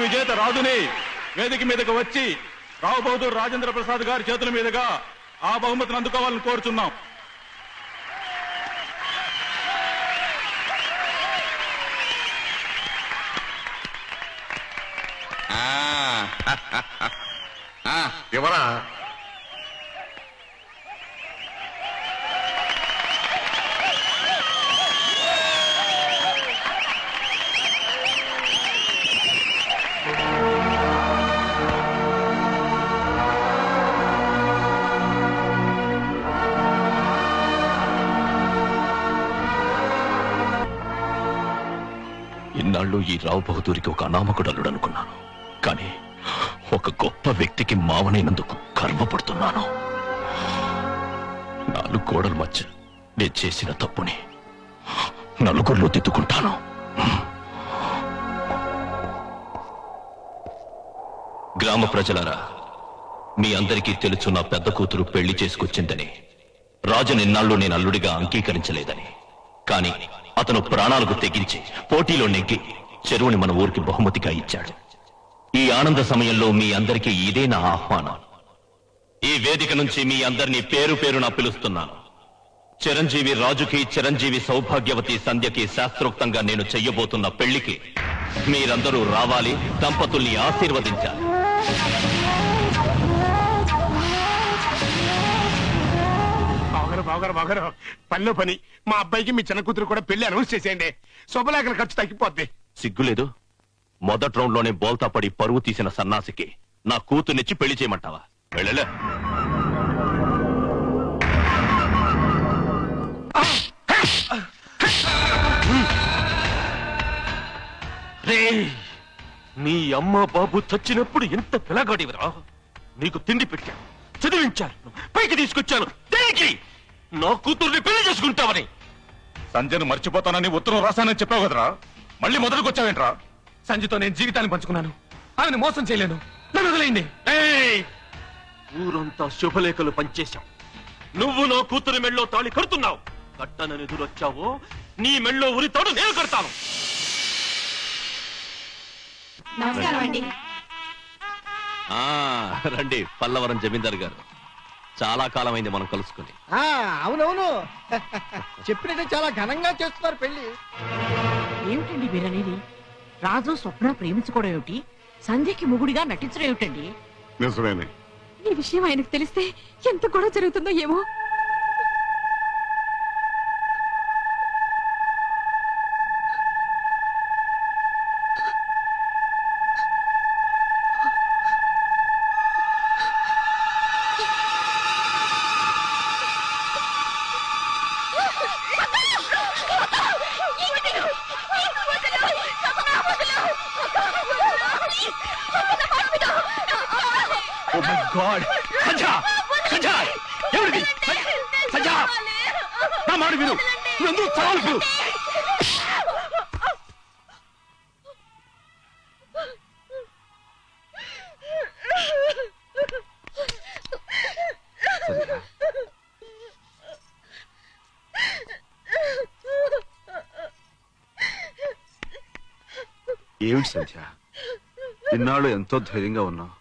విజేత రాజుని వేదిక మీదకు వచ్చి రావు బహదూర్ రాజేంద్ర ప్రసాద్ గారి చేతుల మీదుగా ఆ బహుమతిని అందుకోవాలని కోరుచున్నాం. ఎవరా ఇన్నాళ్ళు ఈ రావు బహదూరికి ఒక అనామకుడు అల్లుడు అనుకున్నాను కానీ ఒక గొప్ప వ్యక్తికి మావనైనందుకు గర్వపడుతున్నాను. నాలుగు గోడల మధ్య నేను చేసిన తప్పుని నలుగురిలో దిద్దుకుంటాను. గ్రామ ప్రజలరా మీ అందరికీ తెలుసు నా పెద్ద కూతురు పెళ్ళి చేసుకొచ్చిందని. రాజు నిన్నాళ్ళు నేను అల్లుడిగా అంగీకరించలేదని. కాని అతను ప్రాణాలకు తెగించి పోటీలో నెగ్గి చెరువుని మన ఊరికి బహుమతిగా ఇచ్చాడు. ఈ ఆనంద సమయంలో మీ అందరికీ ఇదే నా ఆహ్వానం. ఈ వేదిక నుంచి మీ అందరినీ పేరు పేరున పిలుస్తున్నాను. చిరంజీవి రాజుకి చిరంజీవి సౌభాగ్యవతి సంధ్యకి శాస్త్రోక్తంగా నేను చెయ్యబోతున్న పెళ్ళికి మీరందరూ రావాలి దంపతుల్ని ఆశీర్వదించాలి. బావగారు బావగారు బావగారు పనిలో పని. మా అబ్బాయికి మీ చిన్న కూతురు కూడా పెళ్ళి అనౌన్స్ చేసేయండి. శుభలేఖల ఖర్చు తగ్గిపోద్ది. సిగ్గులేదు? మొదటి రౌండ్లోనే బోల్తా పడి పరువు తీసిన సన్నాసికి నా కూతుర్నిచ్చి పెళ్ళి చేయమంటావా? వెళ్ళలే. రేయ్, నీ అమ్మ బాబు చచ్చినప్పుడు ఎంత పిలగాడివరా? నీకు తిండి పెట్టాను చదివించాను పైకి తీసుకొచ్చాను. దేనికి నా కూతుర్ని పెళ్ళి చేసుకుంటావని. సంజయ్ మర్చిపోతానని ఉత్తరం రాశానని చెప్పావు కదరా? మళ్ళీ మొదలుకొచ్చావేంట్రా? సంజయ్తో నేను జీవితాన్ని పంచుకున్నాను. ఆమెను మోసం చేయలేను. నన్ను వదిలేయండి. ఏయ్! ఊరంతా శుభలేఖలు పంచేశాం నువ్వు నా కూతురు మెళ్ళో తాళి కడుతున్నావు. కట్టనని ఎదురొచ్చావో నీ మెళ్ళో ఉరి తాడు నేను కడతాను. నమస్కారం అండి. ఆ, రండి పల్లవరం జమీందార్ గారు. చాలా కాలమైంది మనం కలుసుకుని. ఆ అవునవును. చెప్పినట్టు చాలా ఘనంగా చేస్తున్నారు పెళ్ళి ఏమిటండి మీరనేది రాజు స్వప్న ప్రేమించుకోవడం ఏమిటి? సంధ్యకి ముగుడిగా నటించడం ఏమిటండి? నిజమేనే. ఈ విషయం ఆయనకు తెలిస్తే ఎంత గొడవ జరుగుతుందో ఏమో? గాడ్ సంజా సంజా ఎవరిది? సంజా నా మాట విను. నువ్వెందుకు చావకు ఏమిటి సంధ్య? ఇన్నాళ్ళు ఎంతో ధైర్యంగా ఉన్నావు.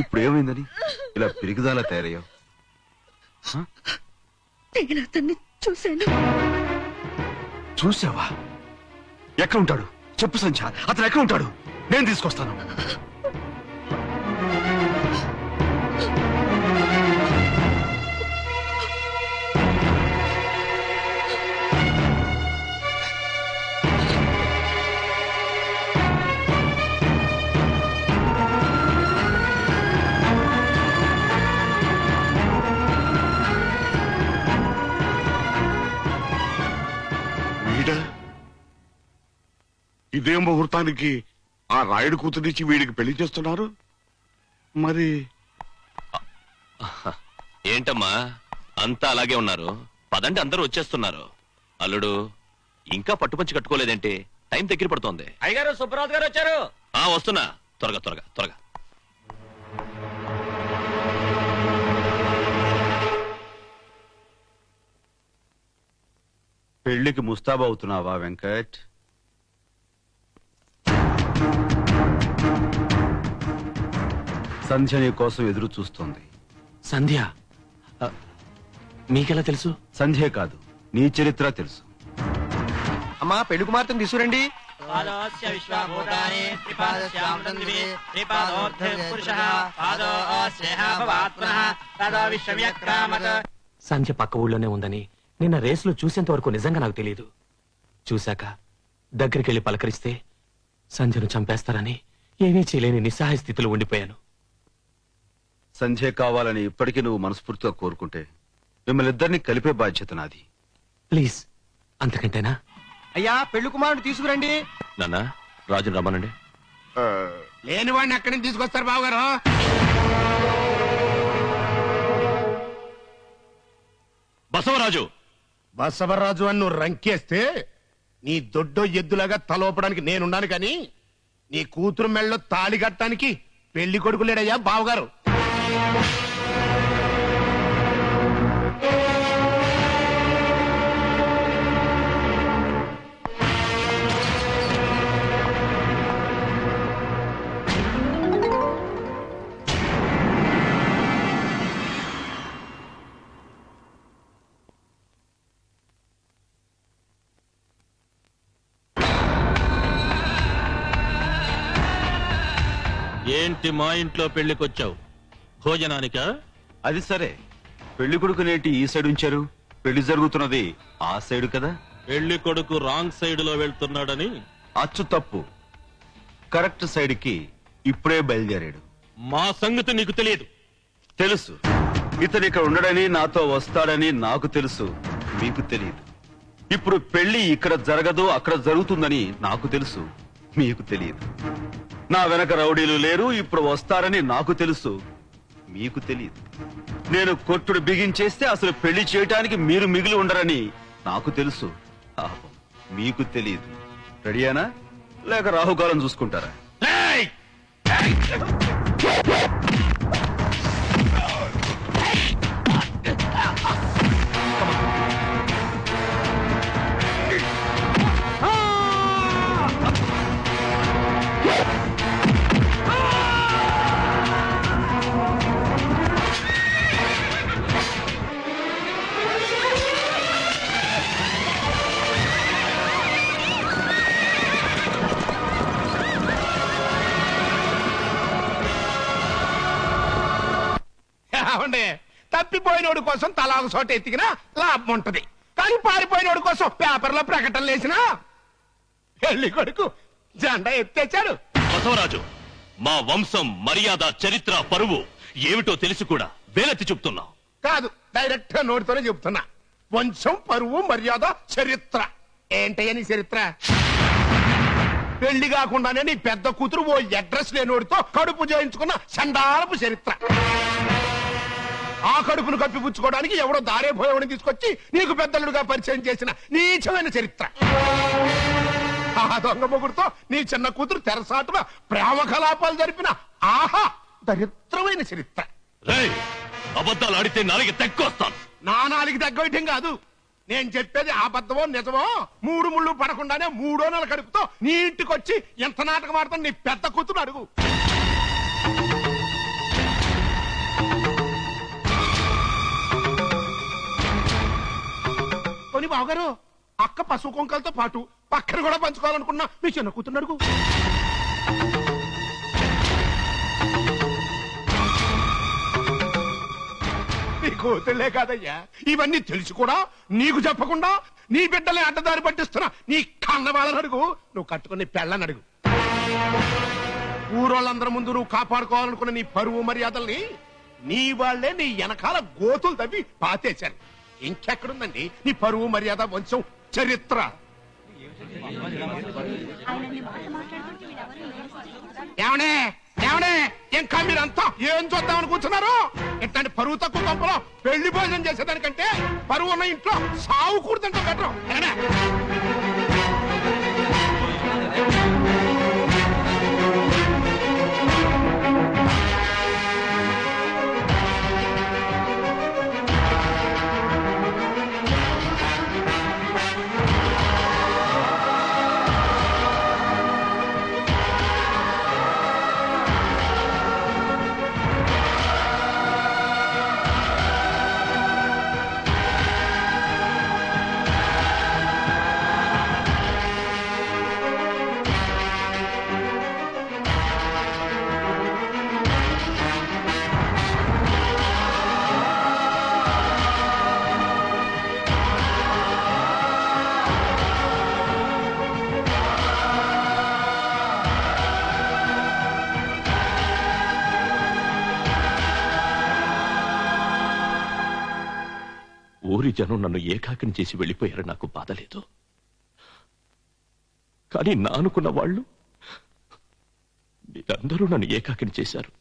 ఇప్పుడు ఏమైందని? ఇలా పిరిగిదాలా తయారయ్యావు? నేను అతన్ని చూశాను. చూసావా ఎక్కడ ఉంటాడు? చెప్పు సంధ్య అతను ఎక్కడ ఉంటాడు? నేను తీసుకొస్తాను. ఇదే ముహూర్తానికి ఆ రాయుడు కూతురిచ్చి వీడికి పెళ్ళి చేస్తున్నారు? మరి ఏంటమ్మా? అంతా అలాగే ఉన్నారు. పదండి అందరూ వచ్చేస్తున్నారు. అల్లుడు ఇంకా పట్టుపంచి కట్టుకోలేదేంటి? టైం దగ్గర పడుతోంది. అయ్యగారు సుబ్బరాజు గారు వచ్చారు. ఆ వస్తున్నా. త్వరగా త్వరగా త్వరగా. పెళ్ళికి ముస్తాబు అవుతున్నావా వెంకట్? సంధ్య నీ కోసం ఎదురు చూస్తోంది. సంధ్య? ఆ, మీకెలా తెలుసు? సంధ్యే కాదు నీ చరిత్ర తెలుసు. అమ్మా పెళ్ళి కుమార్తెను తీసుకురండి. పాదోస్య విశ్వభూతాని త్రిపాదశ్యామృతంద్రివి త్రిపాదోర్ధ పురుషః పాదోస్యేహ భవాత్మనః తదో విశ్వవ్యక్రామత్ సంధ్య పక్క ఊళ్ళోనే ఉందని నిన్న రేసులో చూసేంత వరకు నిజంగా నాకు తెలియదు చూశాక దగ్గరికి వెళ్ళి పలకరిస్తే సంధ్యను చంపేస్తారని ఏమీ చేయలేని నిస్సహాయ స్థితిలో ఉండిపోయాను. సంధ్య కావాలని ఇప్పటికీ నువ్వు మనస్ఫూర్తిగా కోరుకుంటే మిమ్మల్ని ఇద్దరిని కలిపే బాధ్యత నాది. ప్లీజ్ అంతకంటేనా? అయ్యా పెళ్ళి కుమారుడు తీసుకురండి. నాన్న రాజుని రమ్మనండి. లేని వాడిని ఎక్కడి నుంచి తీసుకొస్తారు బావగారు? బసవరాజు! బసవరాజు అని నువ్వు రంకేస్తే నీ దొడ్డో ఎద్దులాగా తలోపడానికి నేనున్నాను కానీ నీ కూతురు మెళ్ళలో తాళి కట్టడానికి పెళ్ళి కొడుకు లేడయ్యా బావగారు. ఏంటి మా ఇంట్లో పెళ్ళికొచ్చావు భోజనానికా? అది సరే. పెళ్ళి కొడుకు నేటి ఈ సైడ్ ఉంచారు? పెళ్ళి జరుగుతున్నది ఆ సైడ్ కదా? పెళ్ళి కొడుకు రాంగ్ సైడ్లో వెళ్తున్నాడని? అచ్చు తప్పు. కరెక్ట్ సైడ్కి ఇప్పుడే బయలుదేరాడు. మా సంగతి నీకు తెలియదు. తెలుసు. ఇతను ఇక్కడ ఉండడని నాతో వస్తాడని నాకు తెలుసు. మీకు తెలియదు. ఇప్పుడు పెళ్ళి ఇక్కడ జరగదు అక్కడ జరుగుతుందని నాకు తెలుసు. మీకు తెలియదు. నా వెనక రౌడీలు లేరు ఇప్పుడు వస్తారని నాకు తెలుసు. మీకు తెలియదు నేను కొట్టుడు బిగించేస్తే అసలు పెళ్ళి చేయటానికి మీరు మిగిలి ఉండరని నాకు తెలుసు. పాపం, మీకు తెలియదు రెడీయానా లేక రాహుకాలం చూసుకుంటారా? ఏమండి తప్పిపోయినోడి కోసం తలా ఒక చోట ఎత్తికినా లాభం ఉంటది. కానీ పారిపోయినోడి కోసం పేపర్లో ప్రకటనలు వేసినా పెళ్ళి కొడుకు జెండా ఎత్తేచాడు బసవరాజు మా వంశం మర్యాద చరిత్ర పరువు ఏమిటో తెలిసి కూడా వేలెత్తి చెప్తున్నావు కాదు డైరెక్ట్గా నోటితోనే చెప్తున్నా. వంశం పరువు మర్యాద చరిత్ర. ఏంటయ్య నీ చరిత్ర? పెళ్ళి కాకుండానే నీ పెద్ద కూతురు ఓ అడ్రస్ లేనోడితో కడుపు చేయించుకున్న చండాలపు చరిత్ర. ఆ కడుపును కప్పిపుచ్చుకోవడానికి ఎవడో దారే పోయేవాడిని తీసుకొచ్చి నీకు పెద్దలుడుగా పరిచయం చేసిన నీచమైన చరిత్ర. ఆ దొంగ మొగుడుతో నీ చిన్న కూతురు తెరసాటున ప్రేమ కలాపాలు జరిపిన ఆహా దరిద్రమైన చరిత్ర. అబద్ధాలు ఆడితే నాలుగు తెక్కొస్తాను. నా నాలుగు తగ్గటం కాదు. నేను చెప్పేది అబద్ధమో నిజమో మూడు ముళ్ళు పడకుండానే మూడో నెల కడుపుతో నీ ఇంటికొచ్చి ఎంత నాటకం ఆడుతాను నీ పెద్ద కూతురు అడుగు. బావగారు అక్క పశువు కొంకలతో పాటు పక్కన కూడా పంచుకోవాలనుకున్నా మీ చిన్న కూతురు అడుగు. నీ కూతుళ్ళే కాదయ్యా. ఇవన్నీ తెలిసి కూడా నీకు చెప్పకుండా నీ బిడ్డలే అడ్డదారి పట్టిస్తున్నా నీ కన్న వాళ్ళని అడుగు. నువ్వు కట్టుకుని పెళ్ళని అడుగు. ఊరోళ్ళందరి ముందు నువ్వు కాపాడుకోవాలనుకున్న నీ పరువు మర్యాదల్ని నీ వాళ్ళే నీ వెనకాల గోతులు తవ్వి పాతేశారు. ఇంకెక్కడుందండి? నీ పరువు మర్యాద వంశం చరిత్ర. ఏమనే? ఏమనే? ఇంకా మీరంతా? ఏం చూద్దామని కూర్చున్నారు? ఇట్లాంటి పరువు తక్కువ కొంపలో పెళ్ళి భోజనం చేసేదానికంటే పరువు ఉన్న ఇంట్లో సావు కూడుతుంటే బెటర్. జనం నన్ను ఏకాకిని చేసి వెళ్ళిపోయారు నాకు బాధ లేదు. కానీ నా అనుకున్న వాళ్ళు మీరందరూ నన్ను ఏకాకిని చేశారు.